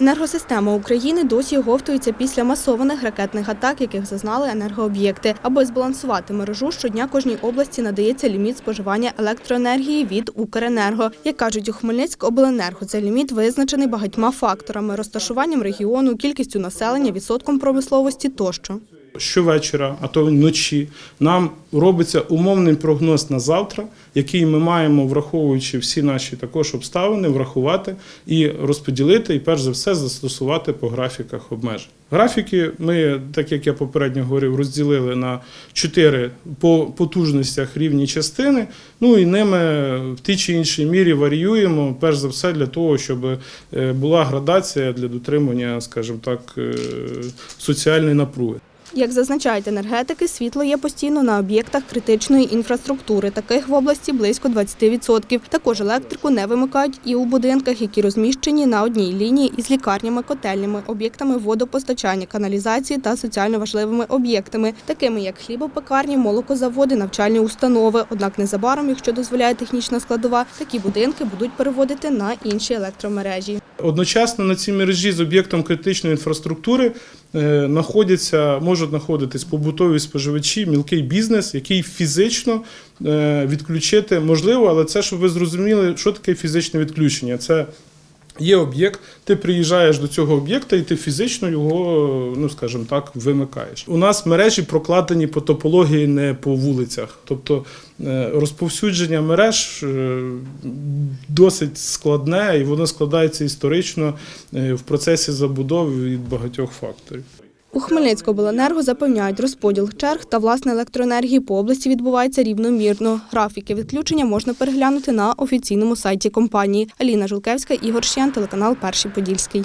Енергосистема України досі говтується після масованих ракетних атак, яких зазнали енергооб'єкти. Аби збалансувати мережу, щодня кожній області надається ліміт споживання електроенергії від Укренерго. Як кажуть у Хмельницькобленерго, цей ліміт визначений багатьма факторами – розташуванням регіону, кількістю населення, відсотком промисловості тощо. Щовечора, а то вночі, нам робиться умовний прогноз на завтра, який ми маємо, враховуючи всі наші також обставини, врахувати і розподілити, і перш за все застосувати по графіках обмежень. Графіки ми, так як я попередньо говорив, розділили на чотири по потужностях рівні частини. Ну і ними в тій чи іншій мірі варіюємо, перш за все, для того, щоб е, була градація для дотримання, скажімо так, е, соціальної напруги. Як зазначають енергетики, світло є постійно на об'єктах критичної інфраструктури. Таких в області близько 20%. Також електрику не вимикають і у будинках, які розміщені на одній лінії із лікарнями, котельнями, об'єктами водопостачання, каналізації та соціально важливими об'єктами, такими як хлібопекарні, молокозаводи, навчальні установи. Однак незабаром, якщо дозволяє технічна складова, такі будинки будуть переводити на інші електромережі. Одночасно на цій мережі з об'єктом критичної інфраструктури е, знаходяться, можуть знаходитись побутові споживачі, мілкий бізнес, який фізично е, відключити можливо, але це щоб ви зрозуміли, що таке фізичне відключення. Це Є об'єкт, ти приїжджаєш до цього об'єкта і ти фізично його, ну скажімо так, вимикаєш. У нас мережі прокладені по топології не по вулицях. Тобто е, розповсюдження мереж е, досить складне і воно складається історично е, в процесі забудови від багатьох факторів. У Хмельницькобленерго запевняють, розподіл черг та власне електроенергії по області відбувається рівномірно. Графіки відключення можна переглянути на офіційному сайті компанії. Аліна Жулкевська, Ігор Щен, телеканал Перший Подільський.